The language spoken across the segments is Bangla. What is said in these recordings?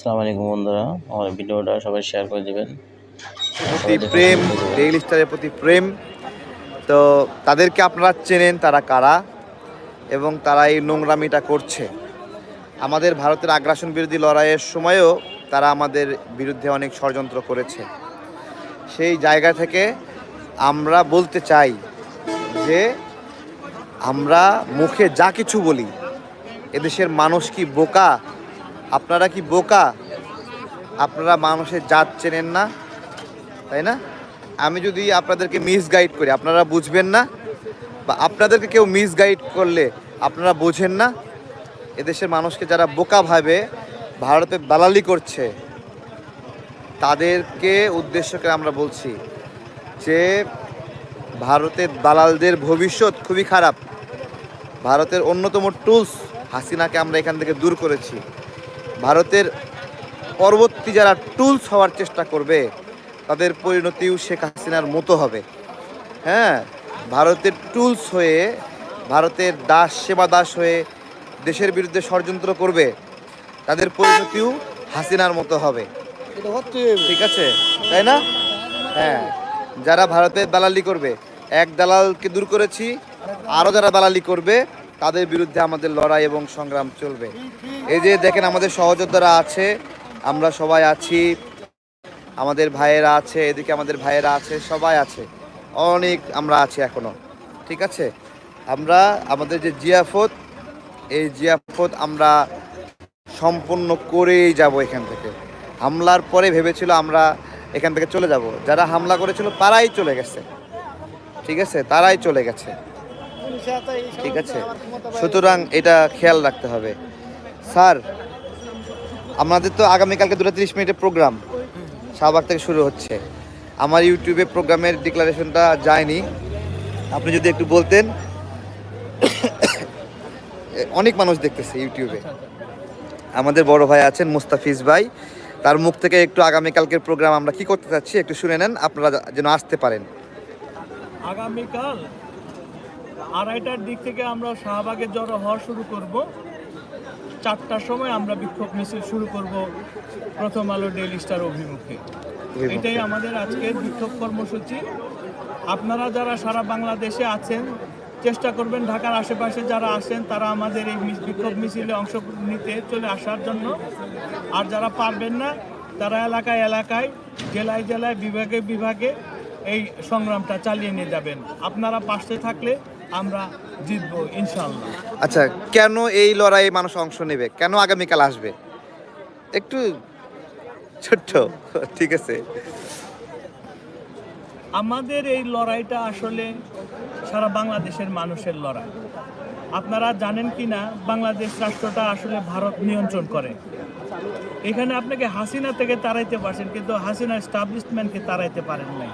আসসালামু আলাইকুম বন্ধুরা। আমার ভিডিওটা সবাই শেয়ার করে দিবেন। প্রতি প্রেম ডেইলি স্টারের প্রতি প্রেম। তো তাদেরকে আপনারা চেনেন তারা কারা এবং তারা এই নোংরামিটা করছে। আমাদের ভারতের আগ্রাসন বিরোধী লড়াইয়ের সময়ও তারা আমাদের বিরুদ্ধে অনেক ষড়যন্ত্র করেছে। সেই জায়গা থেকে আমরা বলতে চাই যে আমরা মুখে যা কিছু বলি এদেশের মানুষ কি বোকা আপনারা কি বোকা? আপনারা মানুষের জাত চেনেন না, তাই না? আমি যদি আপনাদেরকে মিসগাইড করি, আপনারা বুঝবেন না? বা আপনাদেরকে কেউ মিসগাইড করলে আপনারা বোঝেন না? এদেশের মানুষকে যারা বোকা ভাবে, ভারতে দালালি করছে, তাদেরকে উদ্দেশ্য করে আমরা বলছি যে, ভারতের দালালদের ভবিষ্যৎ খুবই খারাপ। ভারতের অন্যতম টুলস হাসিনাকে আমরা এখান থেকে দূর করেছি। ভারতের পরবর্তী যারা টুলস হওয়ার চেষ্টা করবে, তাদের পরিণতিও শেখ হাসিনার মতো হবে। হ্যাঁ ভারতের টুলস হয়ে, ভারতের দাস, সেবা দাস হয়ে দেশের বিরুদ্ধে ষড়যন্ত্র করবে, তাদের পরিণতিও হাসিনার মতো হবে। ঠিক আছে? তাই না? হ্যাঁ যারা ভারতের দালালি করবে, এক দালালকে দূর করেছি আরও যারা দালালি করবে তাদের বিরুদ্ধে আমাদের লড়াই এবং সংগ্রাম চলবে। এই যে দেখেন আমাদের সহযোদ্ধারা আছে, আমরা সবাই আছি, আমাদের ভাইয়েরা আছে, এদিকে আমাদের ভাইয়েরা আছে, সবাই আছে। অনেক আমরা আছি এখনও, ঠিক আছে? আমরা, আমাদের যে জিয়াফত এই জিয়াফত আমরা সম্পূর্ণ করেই যাব এখান থেকে। হামলার পরে ভেবেছিল আমরা এখান থেকে চলে যাব। যারা হামলা করেছিল তারাই চলে গেছে, ঠিক আছে? তারাই চলে গেছে। ঠিক আছে। সুতরাং এটা খেয়াল রাখতে হবে। স্যার, আমাদের তো আগামীকালকে দুটো তিরিশ মিনিটের প্রোগ্রাম। শাহবাগ থেকে শুরু হচ্ছে। আমার ইউটিউবে প্রোগ্রামের ডিক্লারেশনটা যায়নি। আপনি যদি একটু বলতেন, অনেক মানুষ দেখতেছে ইউটিউবে। আমাদের বড় ভাই আছেন মুস্তাফিজ ভাই। তার মুখ থেকে একটু আগামীকালকের প্রোগ্রাম আমরা কি করতে চাচ্ছি একটু শুনে নেন, আপনারা যেন আসতে পারেন। আগামীকাল আড়াইটার দিক থেকে আমরা শাহবাগে জড়ো হওয়া শুরু করব। চারটার সময় আমরা বিক্ষোভ মিছিল শুরু করব প্রথম আলো ডেইলি স্টার অভিমুখে। এটাই আমাদের আজকের বিক্ষোভ কর্মসূচি। আপনারা যারা সারা বাংলাদেশে আছেন চেষ্টা করবেন ঢাকার আশেপাশে যারা আসেন তারা আমাদের এই বিক্ষোভ মিছিলে অংশ নিতে চলে আসার জন্য। আর যারা পারবেন না তারা এলাকায় এলাকায় জেলায় জেলায় বিভাগে বিভাগে এই সংগ্রামটা চালিয়ে নিয়ে যাবেন। আপনারা পাশে থাকলে আমরা জিতবো ইনশাল্লাহ আচ্ছা কেন এই লড়াইয়ে মানুষ অংশ নেবে? কেন আগামীকাল আসবে? একটু ছোট্ট ঠিক আছে। আমাদের এই লড়াইটা আসলে সারা বাংলাদেশের মানুষের লড়াই। আপনারা জানেন কি না বাংলাদেশ রাষ্ট্রটা আসলে ভারত নিয়ন্ত্রণ করে। এখানে আপনাকে হাসিনা থেকে তাড়াইতে পারছেন কিন্তু হাসিনা এস্টাবলিশমেন্টকে তাড়াইতে পারেন নাই।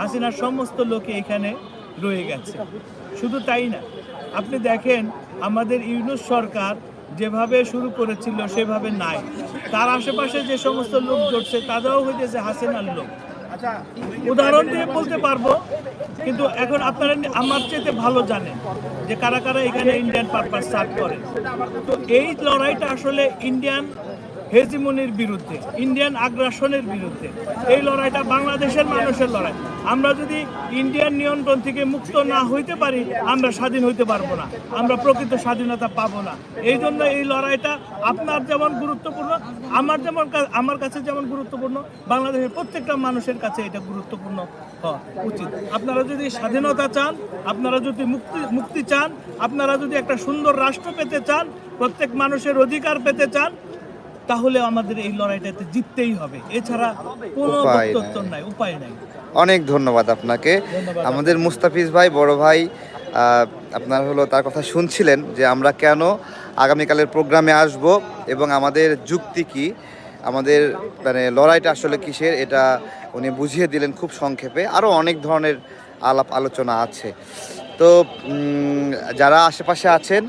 হাসিনার সমস্ত লোকে এখানে রয়ে গেছে। শুধু তাই না, আপনি দেখেন আমাদের ইউনুস সরকার যেভাবে শুরু করেছিল, সেভাবে নাই। তার আশেপাশে যে সমস্ত লোক জড়ছে তাদেরও হইতেছে হাসিনার লোক। উদাহরণ দিয়ে বলতে পারব, কিন্তু এখন আপনারা আমার চেয়ে ভালো জানেন যে কারা কারা এখানে ইন্ডিয়ান পারপাস সার্ভ করে। তো এই লড়াইটা আসলে ইন্ডিয়ান হেজিমনির বিরুদ্ধে ইন্ডিয়ান আগ্রাসনের বিরুদ্ধে। এই লড়াইটা বাংলাদেশের মানুষের লড়াই। আমরা যদি ইন্ডিয়ান নিয়ন্ত্রণ থেকে মুক্ত না হইতে পারি, আমরা স্বাধীন হইতে পারব না। আমরা প্রকৃত স্বাধীনতা পাবো না। এই জন্য এই লড়াইটা আপনার যেমন গুরুত্বপূর্ণ, আমার যেমন আমার কাছে যেমন গুরুত্বপূর্ণ, বাংলাদেশের প্রত্যেকটা মানুষের কাছে এটা গুরুত্বপূর্ণ হওয়া উচিত। আপনারা যদি স্বাধীনতা চান, আপনারা যদি মুক্তি মুক্তি চান, আপনারা যদি একটা সুন্দর রাষ্ট্র পেতে চান, প্রত্যেক মানুষের অধিকার পেতে চান তাহলে আমাদের এই লড়াইটাতে জিততেই হবে। এছাড়া কোনো উপায় প্রত্যুত্তর। নাই উপায় নাই। অনেক ধন্যবাদ আপনাকে। আমাদের মুস্তাফিজ ভাই বড় ভাই আপনার হলো তার কথা শুনছিলেন যে আমরা কেন আগামীকালের প্রোগ্রামে আসব এবং আমাদের যুক্তি কি আমাদের মানে লড়াইটা আসলে কিসের এটা উনি বুঝিয়ে দিলেন খুব সংক্ষেপে। আরও অনেক ধরনের আলাপ আলোচনা আছে। তো যারা আশেপাশে আছেন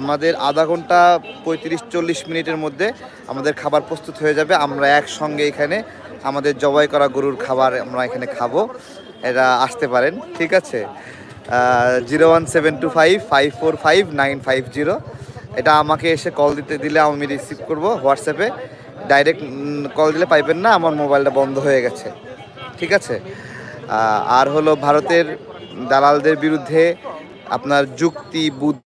আমাদের আধা ঘণ্টা পঁয়ত্রিশ চল্লিশ মিনিটের মধ্যে আমাদের খাবার প্রস্তুত হয়ে যাবে। আমরা একসঙ্গে এখানে আমাদের জবাই করা গরুর খাবার আমরা এখানে খাব। এরা আসতে পারেন, ঠিক আছে? Zero one seven two five five four five, nine five zero. এটা আমাকে এসে কল দিতে দিলে আমি রিসিভ করব হোয়াটসঅ্যাপে। ডাইরেক্ট কল দিলে পাইবেন না, আমার মোবাইলটা বন্ধ হয়ে গেছে। ঠিক আছে? আর হলো ভারতের দালালদের বিরুদ্ধে আপনার যুক্তি, বুদ্ধি